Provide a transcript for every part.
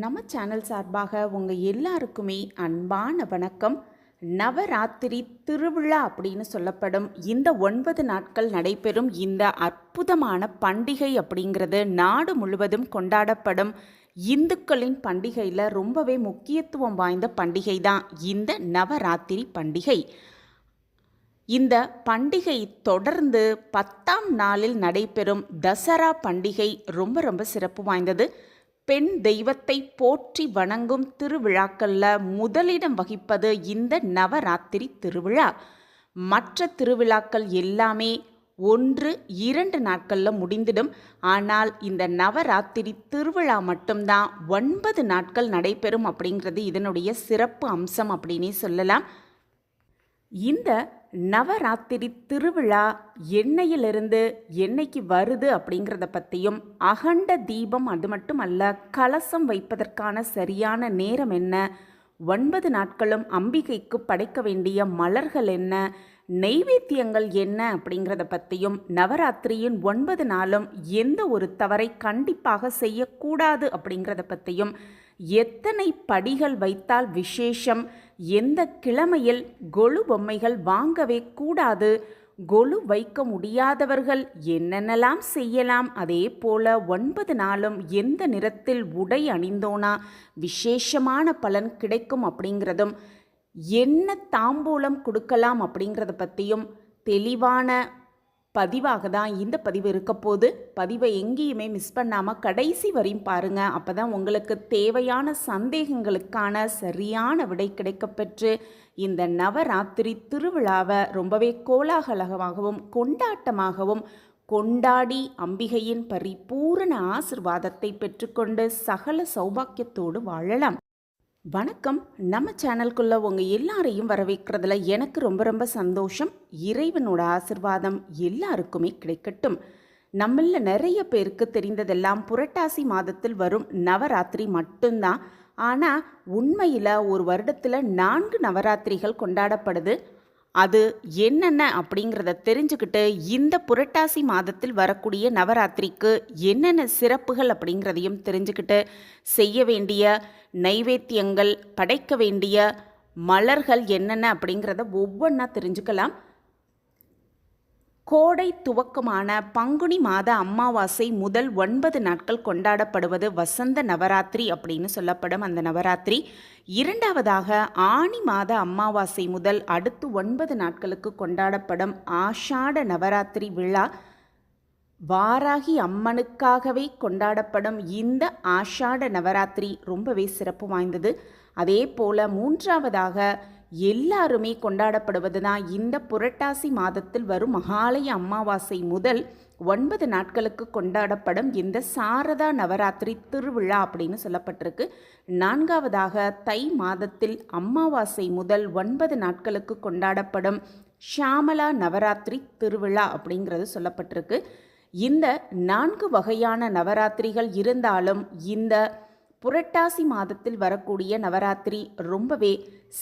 நம்ம சேனல் சார்பாக உங்கள் எல்லாருக்குமே அன்பான வணக்கம். நவராத்திரி திருவிழா அப்படின்னு சொல்லப்படும் இந்த ஒன்பது நாட்கள் நடைபெறும் இந்த அற்புதமான பண்டிகை அப்படிங்கிறது நாடு முழுவதும் கொண்டாடப்படும். இந்துக்களின் பண்டிகையில் ரொம்பவே முக்கியத்துவம் வாய்ந்த பண்டிகை தான் இந்த நவராத்திரி பண்டிகை. இந்த பண்டிகை தொடர்ந்து பத்தாம் நாளில் நடைபெறும் தசரா பண்டிகை ரொம்ப ரொம்ப சிறப்பு வாய்ந்தது. பெண் தெய்வத்தை போற்றி வணங்கும் திருவிழாக்களில் முதலிடம் வகிப்பது இந்த நவராத்திரி திருவிழா. மற்ற திருவிழாக்கள் எல்லாமே ஒன்று இரண்டு நாட்களில் முடிந்திடும். ஆனால் இந்த நவராத்திரி திருவிழா மட்டும்தான் ஒன்பது நாட்கள் நடைபெறும் அப்படிங்கிறது இதனுடைய சிறப்பு அம்சம் அப்படின்னே சொல்லலாம். இந்த நவராத்திரி திருவிழா எண்ணெயிலிருந்து என்னைக்கு வருது அப்படிங்கிறத பற்றியும் அகண்ட தீபம் அது மட்டும் அல்ல கலசம் வைப்பதற்கான சரியான நேரம் என்ன ஒன்பது நாட்களும் அம்பிகைக்கு படைக்க வேண்டிய மலர்கள் என்ன நெய்வேத்தியங்கள் என்ன அப்படிங்கிறத பற்றியும் நவராத்திரியின் ஒன்பது நாளும் எந்த ஒரு தவறை கண்டிப்பாக செய்யக்கூடாது அப்படிங்கிறத பற்றியும் எத்தனை படிகள் வைத்தால் விசேஷம்? எந்த கிழமையில் கொலு பொம்மைகள் வாங்கவே கூடாது? கொலு வைக்க முடியாதவர்கள் என்னென்னலாம் செய்யலாம்? அதே போல ஒன்பது நாளும் எந்த நிறத்தில் உடை அணிந்தோனா? விசேஷமான பலன் கிடைக்கும் அப்படிங்கிறதும் என்ன தாம்பூலம் கொடுக்கலாம் அப்படிங்கிறத பற்றியும் தெளிவான பதிவாக தான் இந்த பதிவு இருக்க போது பதிவை எங்கேயுமே மிஸ் பண்ணாமல் கடைசி வரையும் பாருங்கள் அப்போ தான் உங்களுக்கு தேவையான சந்தேகங்களுக்கான சரியான விடை கிடைக்கப்பெற்று இந்த நவராத்திரி திருவிழாவை ரொம்பவே கோலாகலகமாகவும் கொண்டாட்டமாகவும் கொண்டாடி அம்பிகையின் பரிபூரண ஆசிர்வாதத்தை பெற்றுக்கொண்டு சகல சௌபாக்கியத்தோடு வாழலாம். வணக்கம். நம்ம சேனல்குள்ளே உங்கள் எல்லாரையும் வரவேற்கிறதுல எனக்கு ரொம்ப ரொம்ப சந்தோஷம். இறைவனோட ஆசிர்வாதம் எல்லாருக்குமே கிடைக்கட்டும். நம்மள நிறைய பேருக்கு தெரிந்ததெல்லாம் புரட்டாசி மாதத்தில் வரும் நவராத்திரி மட்டும்தான். ஆனால் உண்மையில் ஒரு வருடத்தில் நான்கு நவராத்திரிகள் கொண்டாடப்படுது. அது என்னென்ன அப்படிங்கிறத தெரிஞ்சுக்கிட்டு இந்த புரட்டாசி மாதத்தில் வரக்கூடிய நவராத்திரிக்கு என்னென்ன சிறப்புகள் அப்படிங்கிறதையும் தெரிஞ்சுக்கிட்டு செய்ய வேண்டிய நைவேத்தியங்கள் படைக்க வேண்டிய மலர்கள் என்னென்ன அப்படிங்கிறத ஒவ்வொன்றா தெரிஞ்சுக்கலாம். கோடை துவக்கமான பங்குனி மாத அமாவாசை முதல் ஒன்பது நாட்கள் கொண்டாடப்படுவது வசந்த நவராத்திரி அப்படின்னு சொல்லப்படும் அந்த நவராத்திரி. இரண்டாவதாக ஆணி மாத அமாவாசை முதல் அடுத்து ஒன்பது நாட்களுக்கு கொண்டாடப்படும் ஆஷாட நவராத்திரி விழா வாராகி அம்மனுக்காகவே கொண்டாடப்படும் இந்த ஆஷாட நவராத்திரி ரொம்பவே சிறப்பு வாய்ந்தது. அதே போல் மூன்றாவதாக எல்லாருமே கொண்டாடப்படுவது தான் இந்த புரட்டாசி மாதத்தில் வரும் மகாலய அமாவாசை முதல் ஒன்பது நாட்களுக்கு கொண்டாடப்படும் இந்த சாரதா நவராத்திரி திருவிழா அப்படின்னு சொல்லப்பட்டிருக்கு. நான்காவதாக தை மாதத்தில் அமாவாசை முதல் ஒன்பது நாட்களுக்கு கொண்டாடப்படும் ஷாமலா நவராத்திரி திருவிழா அப்படிங்கிறது சொல்லப்பட்டிருக்கு. இந்த நான்கு வகையான நவராத்திரிகள் இருந்தாலும் இந்த புரட்டாசி மாதத்தில் வரக்கூடிய நவராத்திரி ரொம்பவே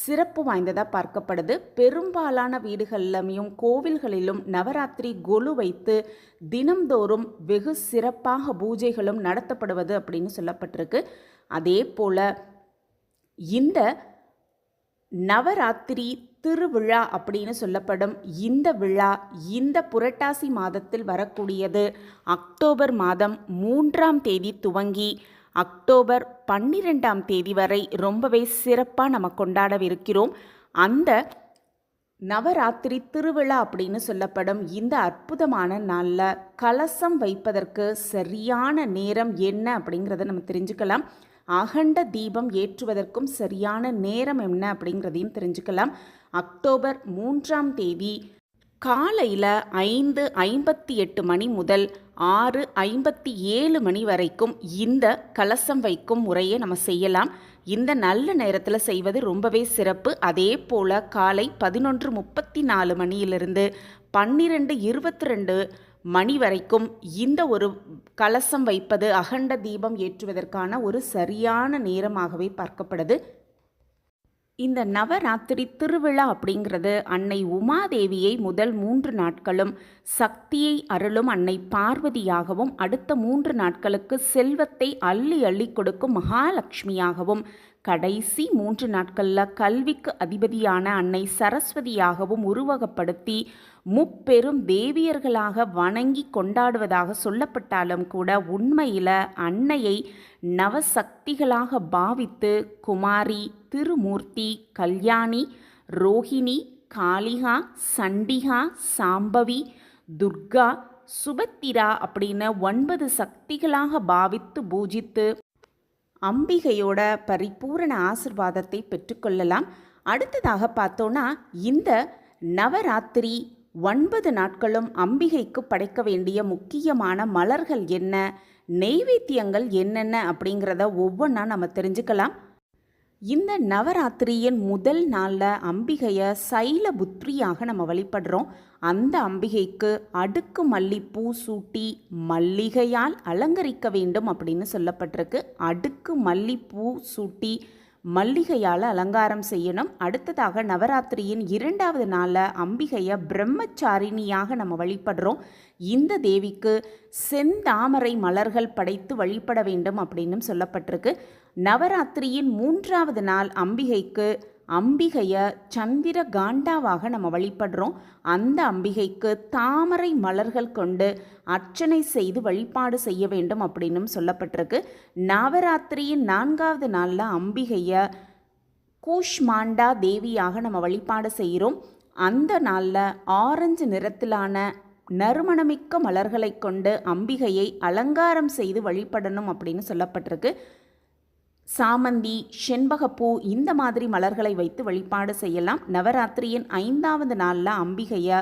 சிறப்பு வாய்ந்ததாக பார்க்கப்படுது. பெரும்பாலான வீடுகளிலும் கோவில்களிலும் நவராத்திரி கொலு வைத்து தினம்தோறும் வெகு சிறப்பாக பூஜைகளும் நடத்தப்படுவது அப்படின்னு சொல்லப்பட்டிருக்கு. அதே போல் இந்த நவராத்திரி திருவிழா அப்படின்னு சொல்லப்படும் இந்த விழா இந்த புரட்டாசி மாதத்தில் வரக்கூடியது அக்டோபர் மாதம் மூன்றாம் தேதி துவங்கி அக்டோபர் பன்னிரெண்டாம் தேதி வரை ரொம்பவே சிறப்பாக நம்ம கொண்டாடவிருக்கிறோம். அந்த நவராத்திரி திருவிழா அப்படின்னு சொல்லப்படும் இந்த அற்புதமான நாளில் கலசம் வைப்பதற்கு சரியான நேரம் என்ன அப்படிங்கிறத நம்ம தெரிஞ்சுக்கலாம். அகண்ட தீபம் ஏற்றுவதற்கும் சரியான நேரம் என்ன அப்படிங்கிறதையும் தெரிஞ்சுக்கலாம். அக்டோபர் மூன்றாம் தேதி காலையில் ஐந்து ஐம்பத்தி எட்டு மணி முதல் ஆறு ஐம்பத்தி ஏழு மணி வரைக்கும் இந்த கலசம் வைக்கும் முறையை நம்ம செய்யலாம். இந்த நல்ல நேரத்தில் செய்வது ரொம்பவே சிறப்பு. அதே போல் காலை பதினொன்று முப்பத்தி நாலு மணியிலிருந்து பன்னிரெண்டு இருபத்தி ரெண்டு மணி வரைக்கும் இந்த ஒரு கலசம் வைப்பது அகண்ட தீபம் ஏற்றுவதற்கான ஒரு சரியான நேரமாகவே பார்க்கப்படுது. இந்த நவராத்திரி திருவிழா அப்படிங்கிறது அன்னை உமாதேவியை முதல் மூன்று நாட்களும் சக்தியை அருளும் அன்னை பார்வதியாகவும் அடுத்த மூன்று நாட்களுக்கு செல்வத்தை அள்ளி அள்ளி கொடுக்கும் மகாலட்சுமியாகவும் கடைசி மூன்று நாட்களில் கல்விக்கு அதிபதியான அன்னை சரஸ்வதியாகவும் உருவகப்படுத்தி முப்பெரும் தேவியர்களாக வணங்கி கொண்டாடுவதாக சொல்லப்பட்டாலும் கூட உண்மையில் அன்னையை நவசக்திகளாக பாவித்து குமாரி திருமூர்த்தி கல்யாணி ரோஹிணி காளிகா சண்டிகா சாம்பவி துர்கா சுபத்திரா அப்படின்னு ஒன்பது சக்திகளாக பாவித்து பூஜித்து அம்பிகையோட பரிபூரண ஆசிர்வாதத்தை பெற்றுக்கொள்ளலாம். அடுத்ததாக பார்த்தோன்னா இந்த நவராத்திரி ஒன்பது நாட்களும் அம்பிகைக்கு படைக்க வேண்டிய முக்கியமான மலர்கள் என்ன நெய்வேத்தியங்கள் என்னென்ன அப்படிங்கிறத ஒவ்வொன்றா நம்ம தெரிஞ்சுக்கலாம். இந்த நவராத்திரியின் முதல் நாளில் அம்பிகையை சைலபுத்ரியாக நம்ம வழிபடுறோம். அந்த அம்பிகைக்கு அடுக்கு மல்லிப்பூ சூட்டி மல்லிகையால் அலங்கரிக்க வேண்டும் அப்படின்னு சொல்லப்பட்டிருக்கு. அடுக்கு மல்லிப்பூ சூட்டி மல்லிகையால் அலங்காரம் செய்யணும். அடுத்ததாக நவராத்திரியின் இரண்டாவது நாளில் அம்பிகையை பிரம்மச்சாரிணியாக நம்ம வழிபடுறோம். இந்த தேவிக்கு செந்தாமரை மலர்கள் படைத்து வழிபட வேண்டும் அப்படின்னு சொல்லப்பட்டிருக்கு. நவராத்திரியின் மூன்றாவது நாள் அம்பிகைக்கு அம்பிகையை சந்திர காண்டாவாக நம்ம வழிபடுறோம். அந்த அம்பிகைக்கு தாமரை மலர்கள் கொண்டு அர்ச்சனை செய்து வழிபாடு செய்ய வேண்டும் அப்படின்னும் சொல்லப்பட்டிருக்கு. நவராத்திரியின் நான்காவது நாளில் அம்பிகையை கூஷ்மாண்டா தேவியாக நம்ம வழிபாடு செய்கிறோம். அந்த நாளில் ஆரஞ்சு நிறத்திலான நறுமணமிக்க மலர்களை கொண்டு அம்பிகையை அலங்காரம் செய்து வழிபடணும் அப்படின்னு சொல்லப்பட்டிருக்கு. சாமந்தி செண்பகப்பூ இந்த மாதிரி மலர்களை வைத்து வழிபாடு செய்யலாம். நவராத்திரியின் ஐந்தாவது நாளில் அம்பிகையை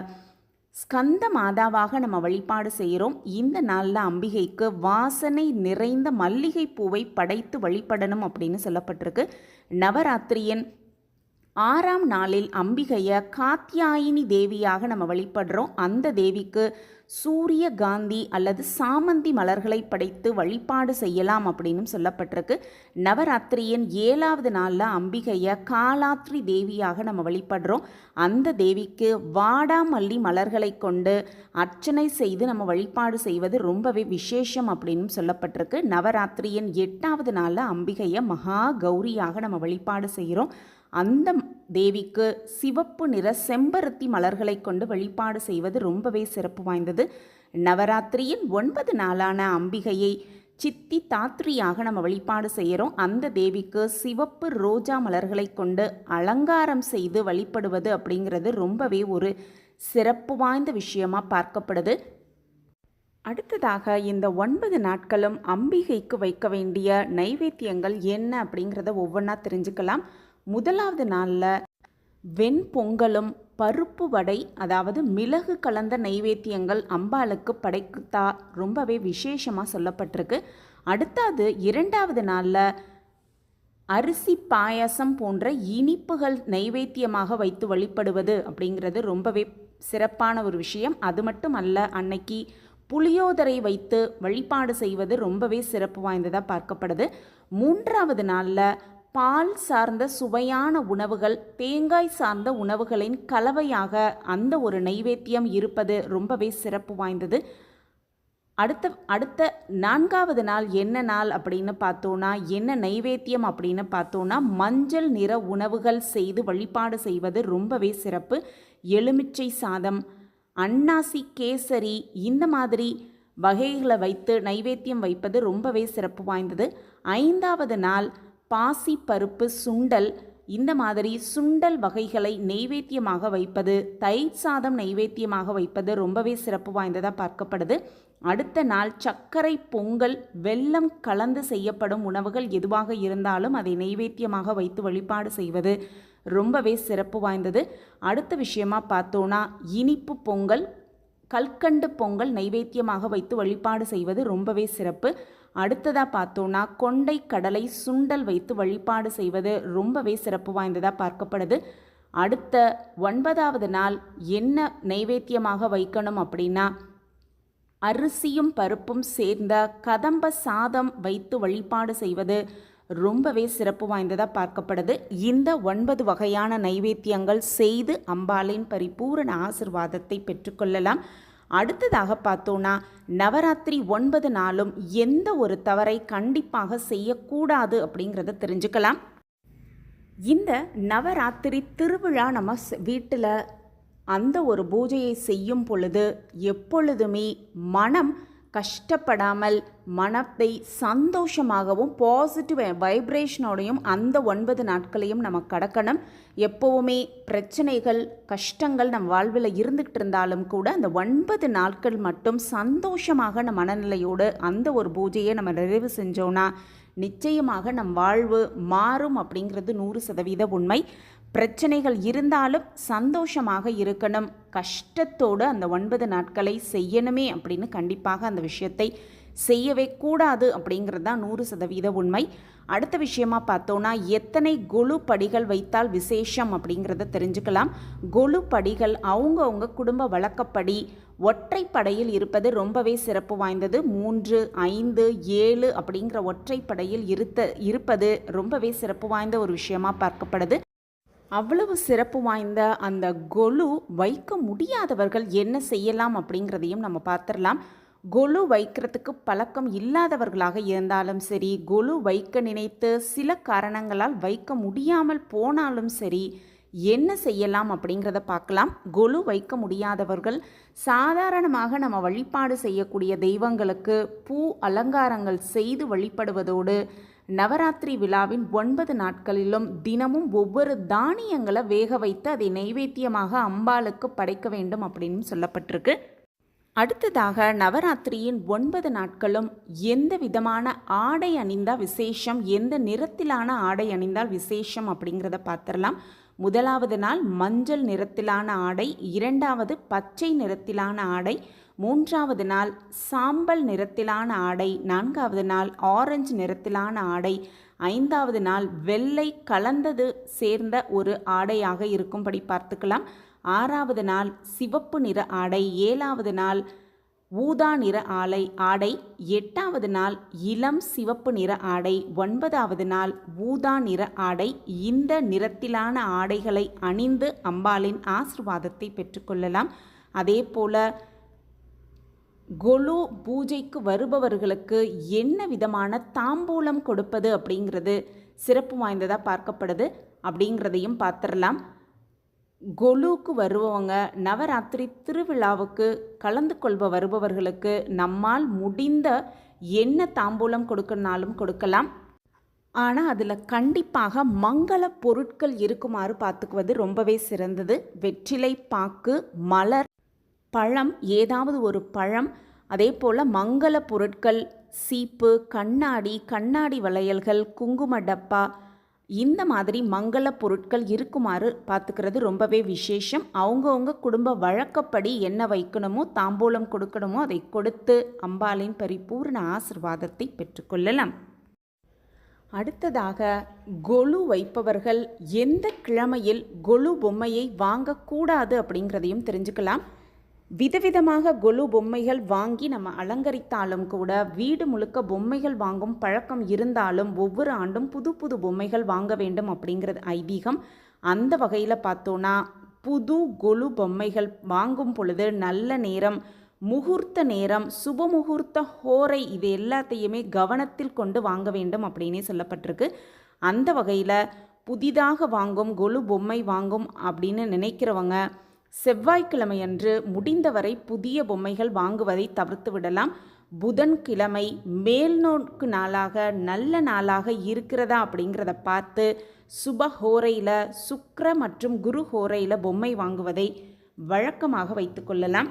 ஸ்கந்த மாதாவாக நம்ம வழிபாடு செய்கிறோம் இந்த நாளில் அம்பிகைக்கு வாசனை நிறைந்த மல்லிகை பூவை படைத்து வழிபடணும் அப்படின்னு சொல்லப்பட்டிருக்கு. நவராத்திரியின் ஆறாம் நாளில் அம்பிகையை காத்தியாயினி தேவியாக நம்ம வழிபடுறோம். அந்த தேவிக்கு சூரிய காந்தி அல்லது சாமந்தி மலர்களை படைத்து வழிபாடு செய்யலாம் அப்படின்னு சொல்லப்பட்டிருக்கு. நவராத்திரியின் ஏழாவது நாளில் அம்பிகையை காலாத்ரி தேவியாக நம்ம வழிபடுறோம். அந்த தேவிக்கு வாடாமல்லி மலர்களை கொண்டு அர்ச்சனை செய்து நம்ம வழிபாடு செய்வது ரொம்பவே விசேஷம் அப்படின்னு சொல்லப்பட்டிருக்கு. நவராத்திரியின் எட்டாவது நாளில் அம்பிகையை மகா கௌரியாக நம்ம வழிபாடு செய்கிறோம் அந்த தேவிக்கு சிவப்பு நிற செம்பருத்தி மலர்களை கொண்டு வழிபாடு செய்வது ரொம்பவே சிறப்பு வாய்ந்தது. நவராத்திரியின் ஒன்பது நாளான அம்பிகையை சித்தி தாத்ரியாக நம்ம வழிபாடு செய்கிறோம். அந்த தேவிக்கு சிவப்பு ரோஜா மலர்களை கொண்டு அலங்காரம் செய்து வழிபடுவது அப்படிங்கிறது ரொம்பவே ஒரு சிறப்பு வாய்ந்த விஷயமாக பார்க்கப்படுது. அடுத்ததாக இந்த ஒன்பது நாட்களும் அம்பிகைக்கு வைக்க வேண்டிய நைவேத்தியங்கள் என்ன அப்படிங்கிறத ஒவ்வொன்றா தெரிஞ்சுக்கலாம். முதலாவது நாளில் வெண்பொங்கலும் பருப்பு வடை அதாவது மிளகு கலந்த நைவேத்தியங்கள் அம்பாளுக்கு படைக்குத்தா ரொம்பவே விசேஷமாக சொல்லப்பட்டிருக்கு. அடுத்தது இரண்டாவது நாளில் அரிசி பாயாசம் போன்ற இனிப்புகள் நைவேத்தியமாக வைத்து வழிபடுவது அப்படிங்கிறது ரொம்பவே சிறப்பான ஒரு விஷயம். அது மட்டும் அல்ல அன்னைக்கு புளியோதரை வைத்து வழிபாடு செய்வது ரொம்பவே சிறப்பு வாய்ந்ததாக பார்க்கப்படுது. மூன்றாவது நாளில் பால் சார்ந்த சுவையான உணவுகள் தேங்காய் சார்ந்த உணவுகளின் கலவையாக அந்த ஒரு நைவேத்தியம் இருப்பது ரொம்பவே சிறப்பு வாய்ந்தது. அடுத்த அடுத்த நான்காவது நாள் என்ன நாள் அப்படின்னு பார்த்தோன்னா என்ன நைவேத்தியம் அப்படின்னு பார்த்தோன்னா மஞ்சள் நிற உணவுகள் செய்து வழிபாடு செய்வது ரொம்பவே சிறப்பு. எலுமிச்சை சாதம் அன்னாசி கேசரி இந்த மாதிரி வகைகளை வைத்து நைவேத்தியம் வைப்பது ரொம்பவே சிறப்பு வாய்ந்தது. ஐந்தாவது நாள் பாசி பருப்பு சுண்டல். இந்த மாதிரி சுண்டல் வகைகளை நெய்வேத்தியமாக வைப்பது தயிர் சாதம் நெய்வேத்தியமாக வைப்பது ரொம்பவே சிறப்பு வாய்ந்ததாக பார்க்கப்படுது. அடுத்த நாள் சர்க்கரை பொங்கல் வெல்லம் கலந்து செய்யப்படும் உணவுகள் எதுவாக இருந்தாலும் அதை நெய்வேத்தியமாக வைத்து வழிபாடு செய்வது ரொம்பவே சிறப்பு வாய்ந்தது. அடுத்த விஷயமா பார்த்தோன்னா இனிப்பு பொங்கல் கல்கண்டு பொங்கல் நைவேத்தியமாக வைத்து வழிபாடு செய்வது ரொம்பவே சிறப்பு. அடுத்ததாக பார்த்தோன்னா கொண்டை கடலை சுண்டல் வைத்து வழிபாடு செய்வது ரொம்பவே சிறப்பு வாய்ந்ததாக பார்க்கப்படுது. அடுத்த ஒன்பதாவது நாள் என்ன நைவேத்தியமாக வைக்கணும் அப்படின்னா அரிசியும் பருப்பும் சேர்ந்த கதம்ப சாதம் வைத்து வழிபாடு செய்வது ரொம்பவே சிறப்பு வாய்ந்ததாக பார்க்கப்படுது. இந்த ஒன்பது வகையான நைவேத்தியங்கள் செய்து அம்பாளின் பரிபூரண ஆசிர்வாதத்தை பெற்றுக்கொள்ளலாம் அடுத்ததாக பார்த்தோன்னா நவராத்திரி ஒன்பது நாளும் எந்த ஒரு தவறை கண்டிப்பாக செய்யக்கூடாது அப்படிங்கிறத தெரிஞ்சுக்கலாம். இந்த நவராத்திரி திருவிழா நம்ம வீட்டில் அந்த ஒரு பூஜையை செய்யும் பொழுது எப்பொழுதுமே மனம் கஷ்டப்படாமல் மனத்தை சந்தோஷமாகவும் பாசிட்டிவ் வைப்ரேஷனோடையும் அந்த ஒன்பது நாட்களையும் நம்ம கடக்கணும். எப்போவுமே பிரச்சனைகள் கஷ்டங்கள் நம் வாழ்வில் இருந்துகிட்டு இருந்தாலும் கூட அந்த ஒன்பது நாட்கள் மட்டும் சந்தோஷமாக நம்ம மனநிலையோடு அந்த ஒரு பூஜையை நம்ம நிறைவு செஞ்சோன்னா நிச்சயமாக நம் வாழ்வு மாறும் அப்படிங்கிறது நூறு சதவீத உண்மை. பிரச்சனைகள் இருந்தாலும் சந்தோஷமாக இருக்கணும். கஷ்டத்தோடு அந்த ஒன்பது நாட்களை செய்யணுமே அப்படின்னு கண்டிப்பாக அந்த விஷயத்தை செய்யவே கூடாது அப்படிங்கிறது தான் நூறு சதவீத உண்மை. அடுத்த விஷயமா பார்த்தோன்னா எத்தனை கொலு படிகள் வைத்தால் விசேஷம் அப்படிங்கிறத தெரிஞ்சுக்கலாம். கொலு படிகள் அவங்கவுங்க குடும்ப வழக்கப்படி ஒற்றைப்படையில் இருப்பது ரொம்பவே சிறப்பு வாய்ந்தது. மூன்று ஐந்து ஏழு அப்படிங்கிற ஒற்றைப்படையில் இருத்த இருப்பது ரொம்பவே சிறப்பு வாய்ந்த ஒரு விஷயமா பார்க்கப்படுது. அவ்வளவு சிறப்பு வாய்ந்த அந்த கொலு வைக்க முடியாதவர்கள் என்ன செய்யலாம் அப்படிங்கிறதையும் நம்ம பார்த்துடலாம். கொலு வைக்கிறதுக்கு பழக்கம் இல்லாதவர்களாக இருந்தாலும் சரி கொலு வைக்க நினைத்து சில காரணங்களால் வைக்க முடியாமல் போனாலும் சரி என்ன செய்யலாம் அப்படிங்கிறத பார்க்கலாம். கொலு வைக்க முடியாதவர்கள் சாதாரணமாக நம்ம வழிபாடு செய்யக்கூடிய தெய்வங்களுக்கு பூ அலங்காரங்கள் செய்து வழிபடுவதோடு நவராத்திரி விழாவின் ஒன்பது நாட்களிலும் தினமும் ஒவ்வொரு தானியங்களை வேக வைத்து அதை நைவேத்தியமாக அம்பாளுக்கு படைக்க வேண்டும் அப்படின்னு சொல்லப்பட்டிருக்கு. அடுத்ததாக நவராத்திரியின் ஒன்பது நாட்களும் எந்த விதமான ஆடை அணிந்தால் விசேஷம் எந்த நிறத்திலான ஆடை அணிந்தால் விசேஷம் அப்படிங்கிறத பார்த்துடலாம். முதலாவது நாள் மஞ்சள் நிறத்திலான ஆடை இரண்டாவது பச்சை நிறத்திலான ஆடை மூன்றாவது நாள் சாம்பல் நிறத்திலான ஆடை நான்காவது நாள் ஆரஞ்சு நிறத்திலான ஆடை ஐந்தாவது நாள் வெள்ளை கலந்தது சேர்ந்த ஒரு ஆடையாக இருக்கும்படி பார்த்துக்கலாம். ஆறாவது நாள் சிவப்பு நிற ஆடை ஏழாவது நாள் ஊதா நிற ஆலை ஆடை எட்டாவது நாள் இளம் சிவப்பு நிற ஆடை ஒன்பதாவது நாள் ஊதா நிற ஆடை. இந்த நிறத்திலான ஆடைகளை அணிந்து அம்பாளின் ஆசிர்வாதத்தை பெற்றுக்கொள்ளலாம் அதே போல கொலு பூஜைக்கு வருபவர்களுக்கு என்ன விதமான தாம்பூலம் கொடுப்பது அப்படிங்கிறது சிறப்பு வாய்ந்ததாக பார்க்கப்படுது அப்படிங்கிறதையும் பார்த்துடலாம். கொலுக்கு வருபவங்க நவராத்திரி திருவிழாவுக்கு கலந்து கொள்ப வருபவர்களுக்கு நம்மால் முடிந்த என்ன தாம்பூலம் கொடுக்கணுனாலும் கொடுக்கலாம். ஆனால் அதில் கண்டிப்பாக மங்கள பொருட்கள் இருக்குமாறு பார்த்துக்குவது ரொம்பவே சிறந்தது. வெற்றிலை பாக்கு மலர் பழம் ஏதாவது ஒரு பழம் அதே போல் மங்கள பொருட்கள் சீப்பு கண்ணாடி கண்ணாடி வளையல்கள் குங்கும டப்பா இந்த மாதிரி மங்கள பொருட்கள் இருக்குமாறு பார்த்துக்கிறது ரொம்பவே விசேஷம். அவங்கவுங்க குடும்ப வழக்கப்படி என்ன வைக்கணுமோ தாம்பூலம் கொடுக்கணுமோ அதை கொடுத்து அம்பாளின் பரிபூர்ண ஆசிர்வாதத்தை பெற்றுக்கொள்ளலாம் அடுத்ததாக கொலு வைப்பவர்கள் எந்த கிழமையில் கொலு பொம்மையை வாங்கக்கூடாது அப்படிங்கிறதையும் தெரிஞ்சுக்கலாம். விதவிதமாக கொலு பொம்மைகள் வாங்கி நம்ம அலங்கரித்தாலும் கூட வீடு முழுக்க பொம்மைகள் வாங்கும் பழக்கம் இருந்தாலும் ஒவ்வொரு ஆண்டும் புது புது பொம்மைகள் வாங்க வேண்டும் அப்படிங்கிறது ஐதீகம். அந்த வகையில் பார்த்தோன்னா புது கொலு பொம்மைகள் வாங்கும் பொழுது நல்ல நேரம் முகூர்த்த நேரம் சுப முகூர்த்த ஹோரை இது எல்லாத்தையுமே கவனத்தில் கொண்டு வாங்க வேண்டும் அப்படின்னே சொல்லப்பட்டிருக்கு. அந்த வகையில் புதிதாக வாங்கும் கொலு பொம்மை வாங்கும் அப்படின்னு நினைக்கிறவங்க செவ்வாய்க்கிழமையன்று முடிந்தவரை புதிய பொம்மைகள் வாங்குவதை தவிர்த்து விடலாம். புதன்கிழமை மேல்நோக்கு நாளாக நல்ல நாளாக இருக்கிறதா அப்படிங்கிறத பார்த்து சுப ஹோரையில் சுக்ர மற்றும் குரு ஹோரையில் பொம்மை வாங்குவதை வழக்கமாக வைத்துக்கொள்ளலாம்